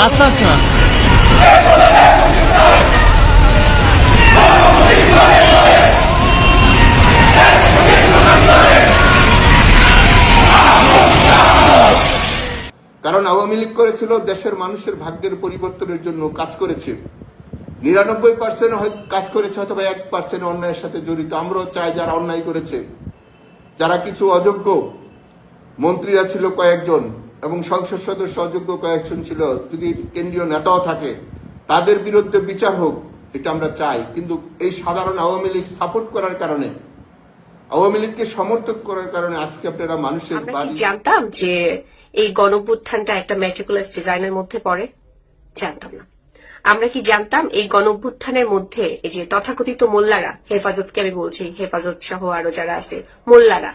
রাস্তা কারণ আওয়ামী লীগ করেছিল দেশের মানুষের ভাগ্যের পরিবর্তনের জন্য কাজ করেছে। নিরানব্বই পার্সেন্ট কাজ করেছে অথবা এক পার্সেন্ট অন্যায়ের সাথে জড়িত। আমরাও চাই যারা অন্যায় করেছে, যারা কিছু অযোগ্য। মন্ত্রীরা ছিল কয়েকজন। এবং সংসদ সদস্য অযোগ্য কয়েকজন ছিল যদি কেন্দ্রীয় নেতাও থাকে তাদের বিরুদ্ধে বিচার হোক এটা আমরা চাই। কিন্তু এই সাধারণ আওয়ামী লীগ সাপোর্ট করার কারণে আওয়ামী লীগকে সমর্থক করার কারণে আজকে আপনারা মানুষের বাড়ি জানতাম যে এই গণঅভ্যুত্থানটা একটা ম্যাটিকুলাস ডিজাইনের মধ্যে পড়ে? জানতাম না। আমরা কি জানতাম এই গণঅভ্যুত্থানের মধ্যে এই যে তথাকথিত মোল্লারা হেফাজতকে আমি বলছি হেফাজত সহ আরও যারা আছে মোল্লারা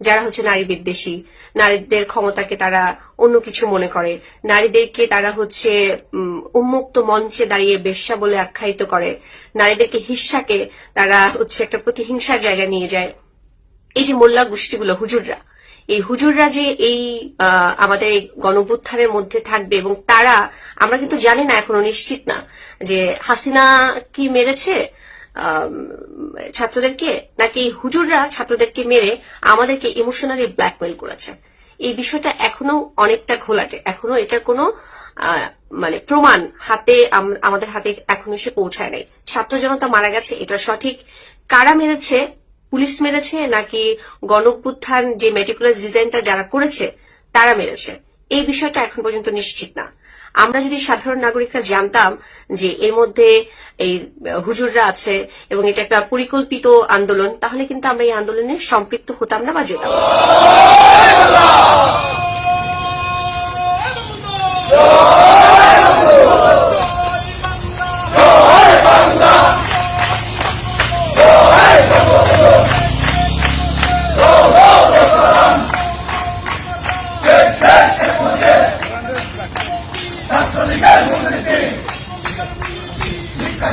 যারা হচ্ছে নারী বিদ্বেষী, নারীদের ক্ষমতাকে তারা অন্য কিছু মনে করে, নারীদেরকে তারা হচ্ছে উন্মুক্ত মঞ্চে দাঁড়িয়ে বেশ্যা বলে আখ্যায়িত করে, নারীদেরকে হিংসাকে তারা হচ্ছে একটা প্রতিহিংসার জায়গায় নিয়ে যায়। এই যে মোল্লা গোষ্ঠীগুলো, হুজুররা, এই হুজুররা যে এই আমাদের এই গণভ্যুত্থানের মধ্যে থাকবে এবং তারা, আমরা কিন্তু জানি না, এখনও নিশ্চিত না, যে হাসিনা কি মেরেছে ছাত্রদেরকে নাকি হুজুররা ছাত্রদেরকে মেরে আমাদেরকে ইমোশনালি ব্ল্যাকমেল করেছে? এই বিষয়টা এখনও অনেকটা ঘোলাটে। এখনও এটার কোনো মানে প্রমাণ হাতে আমাদের হাতে এখনও এসে পৌঁছায় নাই। ছাত্র জনতা মারা গেছে, এটা সঠিক। কারা মেরেছে? পুলিশ মেরেছে নাকি গণঅভ্যুত্থান যে মেটিকুলাস ডিজাইনটা যারা করেছে, তারা মেরেছে? এই বিষয়টা এখন পর্যন্ত নিশ্চিত না। আমরা যদি সাধারণ নাগরিকরা জানতাম যে এর মধ্যে এই হুজুররা আছে এবং এটা একটা পরিকল্পিত আন্দোলন, তাহলে কিন্তু আমরা এই আন্দোলনে সম্পৃক্ত হতাম না বা যেতাম শিক্ষা